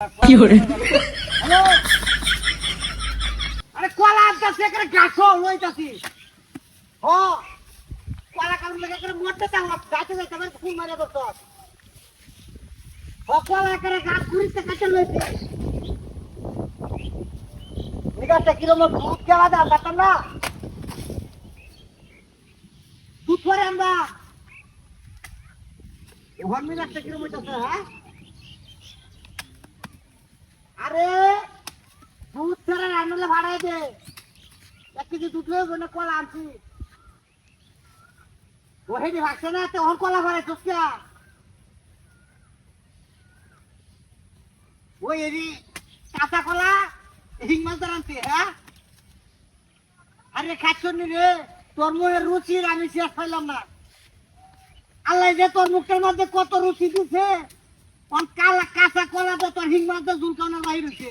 Hello আরে কলা আনতাছি এখানে গাছ লইতাছি ও, কলা কারণ লাগে এখানে মরতে চাও গাছে যাইতে আমার ফুল মারে দোস্ত ও কলা এখানে গাছ ঘুরিতে কাছে লইছি। নিগাতে কিরম দুধ খেলা দাও দেখতাম না। দুধ পরে আমরা ওখান মিনারটা কিরম হইতাছে হ্যাঁ আরে দুধ এক কেজি দুধ কলা আনছি। ভাগছে না কলা ওই এরি কাঁচা কলা, হিং মাছ আনছি হ্যাঁ? আরে খাচ্ছ রে, তোর মুখের রুচির আমি শেষ পাইলাম না। আল্লাহ যে তোর মুখের মধ্যে কত রুচি দিছে কাঁচা কলা তো তোর হিং মাছ জুলকানোর বাইর হচ্ছে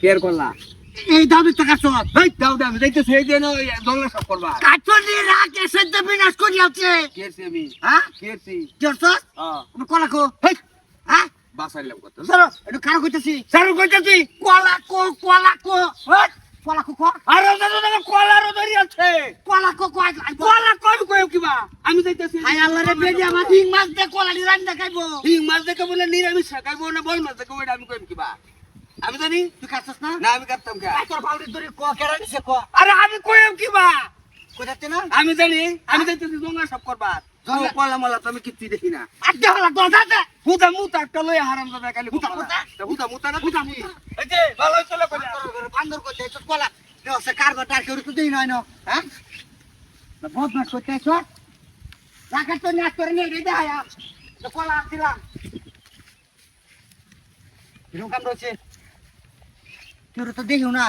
কেয়ার করলা? এই দাবি টাকা সব। এই দাও দেখতে সেই দিন সব করবা। কাটলি রাখ এসে তো বিনাশ করি আছে কেরছি আমি। হ্যাঁ? কেরছি কি করছ হ্যাঁ কলা কো হেই! হ্যাঁ? কত সরো একটু কারও কইতাছি কইতাছি কলা কো কলা কো হেই, কলা কো আর দাদা দাদা কলার ধরি আছে। কলা কো কো কলা কই কই কিবা? আমি যাইতাছি। আই আল্লাহ রে বেজি আমার হিং মাছ দে কলা দি রান্না খাইবো হিং মাছ বলে নিরামিষ খাইবো না বল মাছ দেখে ওইটা আমি কইম কিবা? আমি জানি তুই খাচ্ছস না? না আমি কাটতাম কে? তোর বাউরি ধরে কো কেরা দিছে কো? আরে আমি কইম কিবা কইতাতে না? আমি জানি আমি যাইতাছি জঙ্গলে সব করবা জঙ্গলে- কলা মলা তো আমি কিচ্ছু দেখি না। আজকে হলা দরজাতে হুদা মুতা একটা লই হারাম দাদা খালি হুদা মুতা? হুদা মুতা না হুদা মুতা। এই যে ভালো চলে কইলা। বান্দর করতে তো কলা। দেও সে কারগো টার করে তো দেই নয় না হ্যাঁ? না মাছ করতে আছো রাখা তো নাচ করে নিয়ে রে দেয়া তো কলা দিলাম কীরকম কাম রয়েছে কেউ তো দেখিও না।